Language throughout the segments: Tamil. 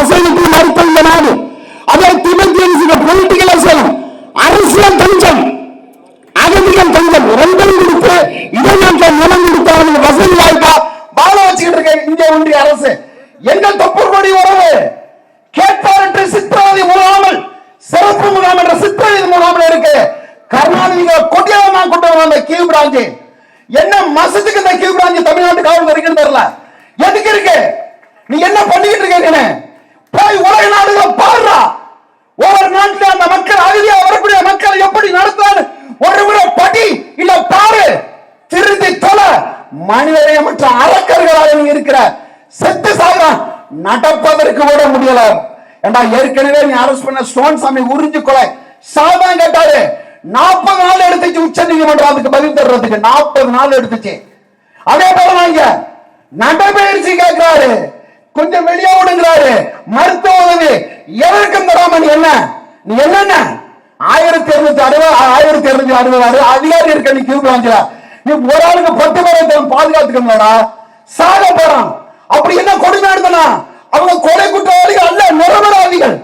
அசைவுக்கு மறுத்த இந்த நாடு அதே திபெத்திய பொலிட்டிக்கல் அசைவம் அரசியல் தஞ்சம் அகதிகள் தஞ்சம் ரெண்டும் கொடுத்து இடைநாட்டில் நிலம் கொடுத்து அவனுக்கு வசதி வாய்ப்பா? வாழ வச்சுக்கிட்டு இருக்க இந்திய ஒன்றிய அரசு. எங்கள் தொப்பு கொடி உறவு கேட்பாரற்ற சித்திரவதை முகாமல் சிறப்பு முகாம் என்ற சித்திரவதை முகாமில் இருக்கு. கருணாநிதி கொடியாக கொண்டு வந்த கியூ பிராஞ்சு. என்ன மசத்துக்கு இந்த கியூ பிராஞ்சு தமிழ்நாட்டு காவல் இருக்குன்னு தெரியல எதுக்கு இருக்கு? நீ என்ன பண்ணிக்கிட்டு இருக்க போய் உலக நாடுகளை பாடுறா. ஒவ்வொரு நாட்டில் அந்த மக்கள் அகதியா வரக்கூடிய மக்களை எப்படி நடத்தாரு ஒரு முறை படி இல்ல பாரு திருந்தி தொலை. மனிதநேயமற்ற அரக்கர்களாக நீ இருக்கிற செத்து சாகுறான் நடப்பதற்கு கூட முடியல. ஏண்டா ஏற்கனவே நீ அரசு பண்ண ஸ்டோன் சாமி உறிஞ்சு கொலை. சாதான் கேட்டாரு. நாற்பது நாள் எடுத்துச்சு உச்ச நீதிமன்றம் அதுக்கு பதில் தர்றதுக்கு நாற்பது நாள் எடுத்துச்சு. அதே போல நாங்க நடைபயிற்சி கேட்கிறாரு. கொஞ்சம் வெளியே விடுங்கிறாரு மருத்துவ உதவி. எதற்கும் தராம நீ என்ன? நீ என்னென்ன? ஆயிரத்தி இருநூத்தி அறுபது ஆயிரத்தி இருநூத்தி அறுபது ஆறு அதிகாரி இருக்க நீ கியூ பிராஞ்சில நீ ஒரு ஆளுக்கு பத்து பேரை பாதுகாத்துக்கணும்டா சாக போறான். அப்படி என்ன கொடுமை எடுத்தனா அவங்க கொலை குற்றவாளிகள் அல்ல நிரபராதிகள்.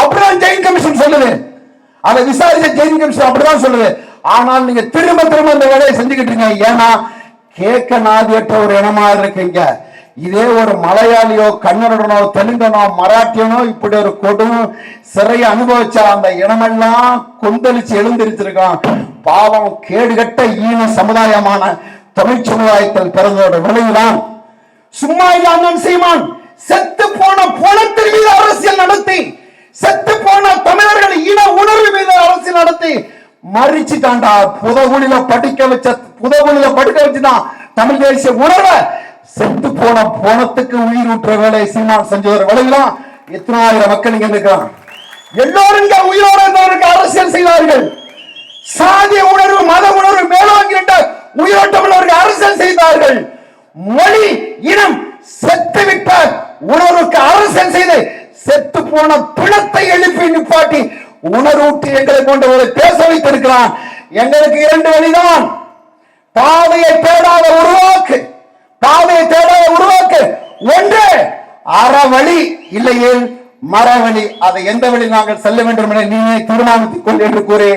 அப்படிதான் ஜெயின் கமிஷன் சொல்லுது. அதை விசாரிச்ச ஜெயின் கமிஷன் அப்படிதான் சொல்லுது. ஆனால் நீங்க திரும்ப திரும்ப இந்த வேலையை செஞ்சுக்கிட்டு இருக்கீங்க. ஏன்னா கேட்க நாதியற்ற ஒரு இனமா இருக்கீங்க. இதே ஒரு மலையாளியோ கன்னடனோ தெலுங்கனோ மராட்டியனோ இப்படி ஒரு கொடும் சிறையை அனுபவிச்ச அந்த இனமெல்லாம் கொந்தளிச்சு எழுந்திருச்சிருக்கான். பாவம் கேடுகட்ட ஈன சமுதாயமான தமிழ் சமுதாயத்தில் பிறந்தோட விளைவுதான். சும்மா இல்ல அண்ணன் சீமான் செத்து போன புலத்தின் மீது அரசியல் நடத்தி செத்து போன தமிழர்கள் இன உணர்வு மீது அரசியல் நடத்தி மறிச்சுட்டான்டா. புதகுழில படிக்க வச்ச புதகுழில படிக்க வச்சுதான் தமிழ் தேசிய உணர்வை செத்து போன போனத்துக்கு உயிர் ஊற்ற வேலை சீமான் செஞ்சவர் ஒரு எத்தனாயிரம் மக்கள் இங்க இருக்கிறான் எல்லோரும் உயிரோடு இருந்தவருக்கு அரசியல் செய்தார்கள். சாதிய உணர்வு மத உணர்வு மேலோங்கி நின்ற உயிரோட்டம் உள்ளவர்கள் அரசியல் செய்தார்கள். மொழி இனம் செத்துவிட்ட உணர்வுக்கு அரசியல் செய்து செத்து போன பிணத்தை எழுப்பி நிப்பாட்டி உணர்வூட்டி எங்களை கொண்டவரை பேச வைத்திருக்கிறான். எங்களுக்கு இரண்டு வழிதான். பாதையை தேடாத உருவாக்கு பாதையை தேடாத உருவாக்கு. ஒன்று அறவழி இல்லையேல் மரவழி. அதை எந்த வழி நாங்கள் செல்ல வேண்டும் என நீ தீர்மானித்துக் கொள் என்று கூறி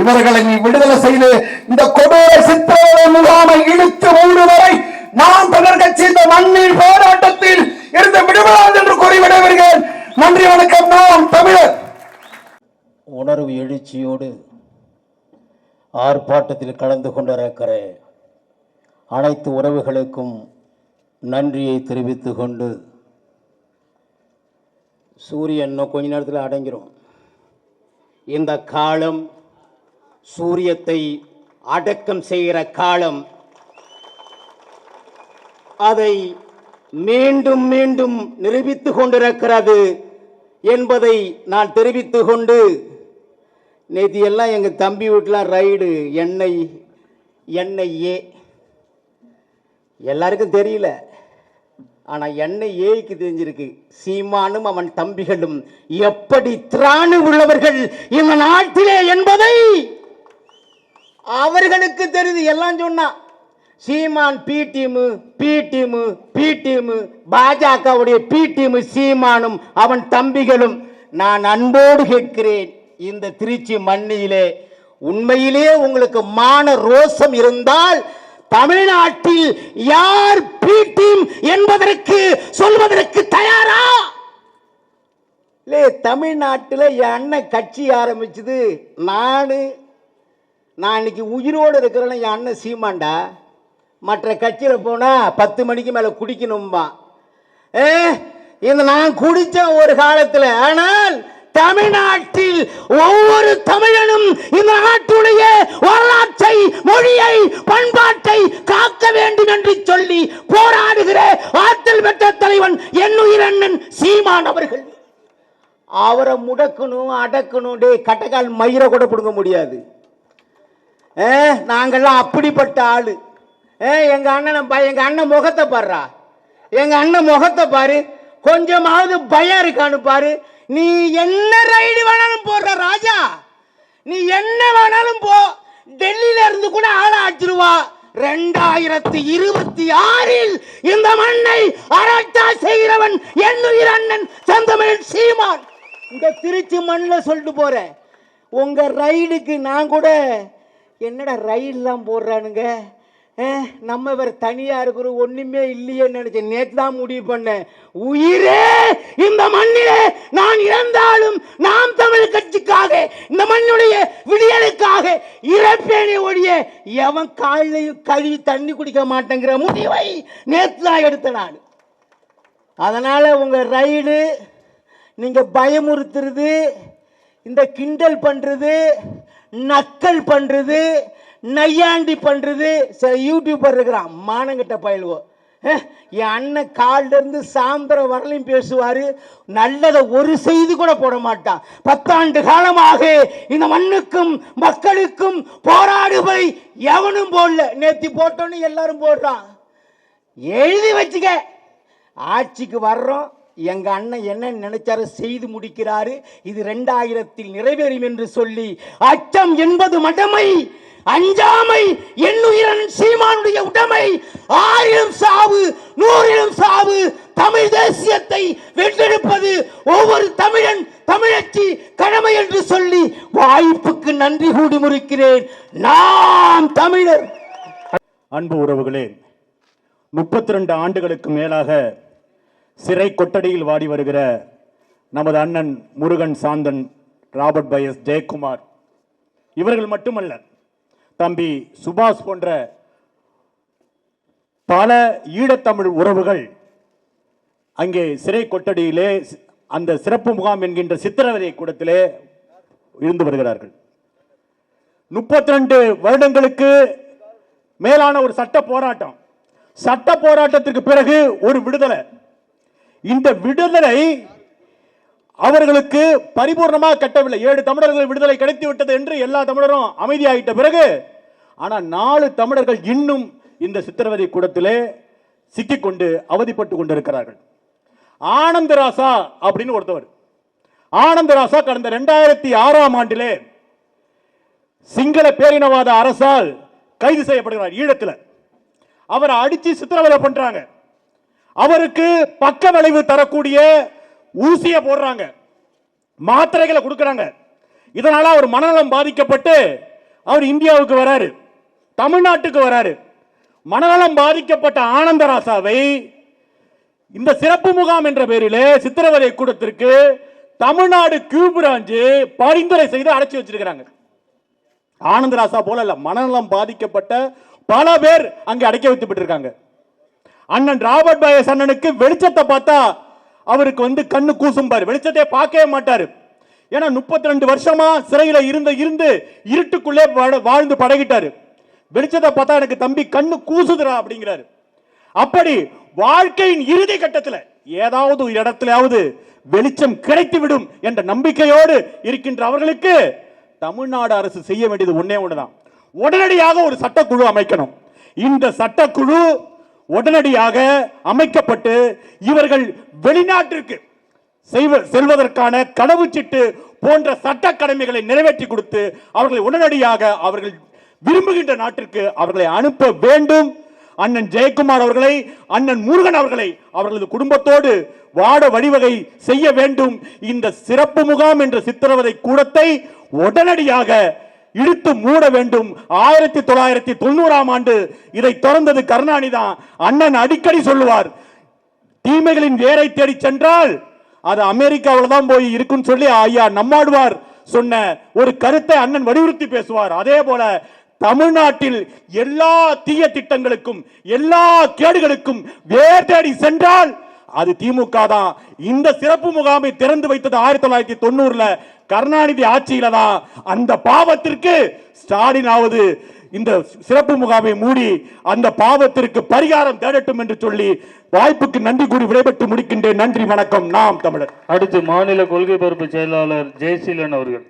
இவர்களை நீ விடுதலை செய்து இந்த கொடூர சித்திரவதை முகாமை இழுத்து மூடு வரை நாம் தொடர் கட்சி இந்த மண்ணின் போராட்டத்தில் இருந்து விடுபடாது என்று கூறி விடைபெறுகிறேன். நன்றி வணக்கம். நாம் தமிழர். உணர்வு எழுச்சியோடு ஆர்ப்பாட்டத்தில் கலந்து கொண்டிருக்கிறேன். அனைத்து உறவுகளுக்கும் நன்றியை தெரிவித்து கொண்டு சூரியன் இன்னும் கொஞ்ச நேரத்தில் அடங்கிரும். இந்த காலம் சூரியத்தை அடக்கம் செய்கிற காலம். அதை மீண்டும் மீண்டும் நிரூபித்து கொண்டிருக்கிறது என்பதை நான் தெரிவித்து கொண்டு நேற்று எல்லாம் எங்கள் தம்பி வீட்டில் ரைடு எண்ணெய் எண்ணெய் ஏ எல்லாருக்கும் தெரியல. ஆனால் என்னை ஏய்க்கு தெரிஞ்சிருக்கு. சீமானும் அவன் தம்பிகளும் எப்படி திராணு உள்ளவர்கள் இந்த நாட்டிலே என்பதை அவர்களுக்கு தெரியுது. எல்லாம் சொன்னான் Seeman B team B team B team பாஜகவுடைய பி டீமு சீமானும் அவன் தம்பிகளும். நான் அன்போடு கேட்கிறேன் இந்த திருச்சி மண்ணிலே உண்மையிலே உங்களுக்கு மான ரோசம் இருந்தால் தமிழ்நாட்டில் யார் பி என்பதற்கு சொல்வதற்கு தயாரா? இல்லை தமிழ்நாட்டில் என் அண்ணன் கட்சி ஆரம்பிச்சது. நான் நான் இன்னைக்கு உயிரோடு இருக்கிறேன்னு என் அண்ணன் சீமாண்டா மற்ற கட்சியில் போனால் பத்து மணிக்கு மேலே குடிக்கணும்பா ஏ இந்த நான் குடித்தேன் ஒரு காலத்தில். ஆனால் தமிழ்நாட்டில் ஒவ்வொரு தமிழனும் இந்த நாட்டுடைய வரலாற்றை மொழியை பண்பாட்டை காக்க வேண்டும் என்று சொல்லி போராடுகிற ஆற்றல் பெற்ற தலைவன் என்னுயிர் அண்ணன் சீமான் அவர்கள். அவரை முடக்கணும் அடக்கணும் டே கட்டக்கால் மயிரை கூட பிடுங்க முடியாது. ஏ அப்படிப்பட்ட ஆளு. ஏ எங்க அண்ணனை எங்க அண்ணன் முகத்தை பாடுறா எங்க அண்ணன் முகத்தை பாரு. கொஞ்சமாவது பயம் இருக்கான்னு பாரு. நீ என்ன ரைடு வேணாலும் போடுற ராஜா. நீ என்ன வேணாலும் போ. டெல்லியில இருந்து கூட ஆள ஆச்சிருவா ரெண்டாயிரத்தி இருபத்தி ஆறில் இந்த மண்ணை அரட்டா செய்கிறவன் என்னுயிர் அண்ணன் செந்தமிழ் சீமான். இந்த திருச்சி மண்ணில் சொல்லிட்டு போறேன் உங்க ரைடுக்கு நான் கூட என்னடா ரயில்லாம் போடுறானுங்க? நம்ம இவர் தனியா இருக்கிறோம் ஒண்ணுமே இல்லையேன்னு நினைச்சேன் நேற்று தான் முடிவு பண்ணேன். உயிரே இந்த மண்ணிலே நான் இறந்தாலும் நாம் தமிழ் கட்சிக்காக இந்த மண்ணுடைய விடியலுக்காக இறப்பேனே ஒழிய எவன் காலையும் கழுவி தண்ணி குடிக்க மாட்டேங்கிற முடிவை நேற்று தான் எடுத்த நான். அதனால் உங்கள் ரைடு நீங்கள் பயமுறுத்துறது இந்த கிண்டல் பண்ணுறது நக்கல் பண்ணுறது நையாண்டி பண்ணுறது சில யூடியூபர் இருக்கிறான். மானங்கிட்ட பயிலுவோம். என் அண்ணன் கால்ல சாம்பரம் சாயந்தரம் வரலையும் பேசுவார். நல்லதை ஒரு செய்தி கூட போட மாட்டான். பத்தாண்டு காலமாக இந்த மண்ணுக்கும் மக்களுக்கும் போராடுபவை எவனும் போடல. நேத்தி போட்டோன்னு எல்லாரும் போடுறான். எழுதி வச்சுக்க. ஆட்சிக்கு வர்றோம். எங்க அண்ணன் என்ன நினைச்சாரு? செய்து முடிக்கிறாரு. இது ரெண்டாயிரத்தில் நிறைவேறும் என்று சொல்லி அச்சம் என்பது மடமை அஞ்சாமை என்னுயிரன் சீமானுடைய உடைமை. ஆயிரம் சாவு நூறிலும் சாவு தமிழ் தேசியத்தை வென்றெடுப்பது ஒவ்வொரு தமிழன் தமிழச்சி கடமை என்று சொல்லி வாய்ப்புக்கு நன்றி கூடி முறிக்கிறேன் நாம் தமிழர். அன்பு உறவுகளே முப்பத்தி ரெண்டு ஆண்டுகளுக்கு மேலாக சிறை கொட்டடியில் வாடி வருகிற நமது அண்ணன் முருகன் சாந்தன் ராபர்ட் பயஸ் ஜெயக்குமார். இவர்கள் மட்டுமல்ல தம்பி சுபாஷ் போன்ற பல ஈழத்தமிழ் உறவுகள் அங்கே சிறை கொட்டடியிலே அந்த சிறப்பு முகாம் என்கின்ற சித்திரவதை கூடத்திலே இருந்து வருகிறார்கள். முப்பத்தி ரெண்டு வருடங்களுக்கு மேலான ஒரு சட்ட போராட்டம். சட்ட போராட்டத்திற்கு பிறகு ஒரு விடுதலை. இந்த விடுதலை அவர்களுக்கு பரிபூர்ணமாக கட்டவில்லை. ஏழு தமிழர்கள் விடுதலை கிடைத்து விட்டது என்று எல்லா தமிழரும் அமைதியாகிட்ட பிறகு ஆனால் நாலு தமிழர்கள் இன்னும் இந்த சித்திரவதை கூடத்திலே சிக்கிக்கொண்டு அவதிப்பட்டு கொண்டிருக்கிறார்கள். ஆனந்தராசா அப்படின்னு ஒருத்தவர். ஆனந்தராசா கடந்த ரெண்டாயிரத்தி ஆறாம் ஆண்டிலே சிங்கள பேரினவாத அரசால் கைது செய்யப்படுகிறார் ஈழத்தில். அவரை அடித்து சித்திரவதை பண்றாங்க. அவருக்கு பக்க விளைவு தரக்கூடிய ஊசியை போடுறாங்க. மாத்திரைகளை கொடுக்குறாங்க. இதனால அவர் மனநலம் பாதிக்கப்பட்டு அவர் இந்தியாவுக்கு வராரு. தமிழ்நாட்டுக்கு வராரு. மனநலம் பாதிக்கப்பட்ட ஆனந்தராசாவை இந்த சிறப்பு முகாம் என்ற பெயரில் சித்திரவதை கூடத்திற்கு தமிழ்நாடு கியூ பிராஞ்சு பரிந்துரை செய்து அடைச்சி வச்சிருக்கிறாங்க. ஆனந்தராசா போல இல்ல மனநலம் பாதிக்கப்பட்ட பல பேர் அங்கே அடைக்க வைத்துப்பட்டிருக்காங்க அண்ணன் ராபர்ட் பயஸ் அண்ணனுக்கு வெளிச்சத்தை பார்த்தா அவருக்கு வந்து கண்ணு கூசும் பாரு வெளிச்சத்தை பார்க்கவே மாட்டாரு. ஏன்னா முப்பத்தி ரெண்டு வருஷமா சிறையில் இருந்த இருந்து இருட்டுக்குள்ளே வாழ்ந்து பழகிட்டாரு. வெளிச்சத்தை பார்த்தா எனக்கு தம்பி கண்ணு கூசுதுடா அப்படிங்கிறாரு. அப்படி வாழ்க்கையின் இறுதி கட்டத்தில் ஏதாவது ஒரு இடத்திலாவது வெளிச்சம் கிடைத்து விடும் என்ற நம்பிக்கையோடு இருக்கின்ற அவர்களுக்கு தமிழ்நாடு அரசு செய்ய வேண்டியது ஒன்னே ஒன்றுதான் உடனடியாக ஒரு சட்டக்குழு அமைக்கணும். இந்த சட்டக்குழு உடனடியாக அமைக்கப்பட்டு இவர்கள் வெளிநாட்டிற்கு செய்வ- செல்வதற்கான கடவுச்சீட்டு போன்ற சட்ட கடமைகளை நிறைவேற்றி கொடுத்து அவர்களை உடனடியாக அவர்கள் விரும்புகின்ற நாட்டிற்கு அவர்களை அனுப்ப வேண்டும். அண்ணன் ஜெயக்குமார் அவர்களை அண்ணன் முருகன் அவர்களை அவர்களது குடும்பத்தோடு வாட வழிவகை செய்ய வேண்டும். இந்த சிறப்பு முகாம் என்ற சித்திரவதை கூடத்தை உடனடியாக இழுத்து மூட வேண்டும். ஆயிரத்தி தொள்ளாயிரத்தி தொண்ணூறாம் ஆண்டு இதை திறந்தது கருணாநிதி தான். அண்ணன் அடிக்கடி சொல்லுவார் தீமைகளின் வேரை தேடி சென்றால் அது அமெரிக்காவில் தான் போய் இருக்குன்னு சொல்லி ஐயா நம்மாடுவார் சொன்ன ஒரு கருத்தை அண்ணன் வலியுறுத்தி பேசுவார். அதே போல தமிழ்நாட்டில் எல்லா தீய திட்டங்களுக்கும் எல்லா கேடுகளுக்கும் வேர் தேடி சென்றால் அது திமுக தான். இந்த சிறப்பு முகாமை திறந்து வைத்தது ஆயிரத்தி தொள்ளாயிரத்தி தொண்ணூறுல கருணாநிதி ஆட்சியில தான். அந்த பாவத்திற்கு ஸ்டாலின் ஆவது இந்த சிறப்பு முகாமை மூடி அந்த பாவத்திற்கு பரிகாரம் தேடட்டும் என்று சொல்லி வாய்ப்புக்கு நன்றி கூறி விடைபெற்று முடிக்கின்றேன். நன்றி வணக்கம். நாம் தமிழர். அடுத்து மாநில கொள்கை பொறுப்பு செயலாளர் ஜெயசீலன் அவர்கள்.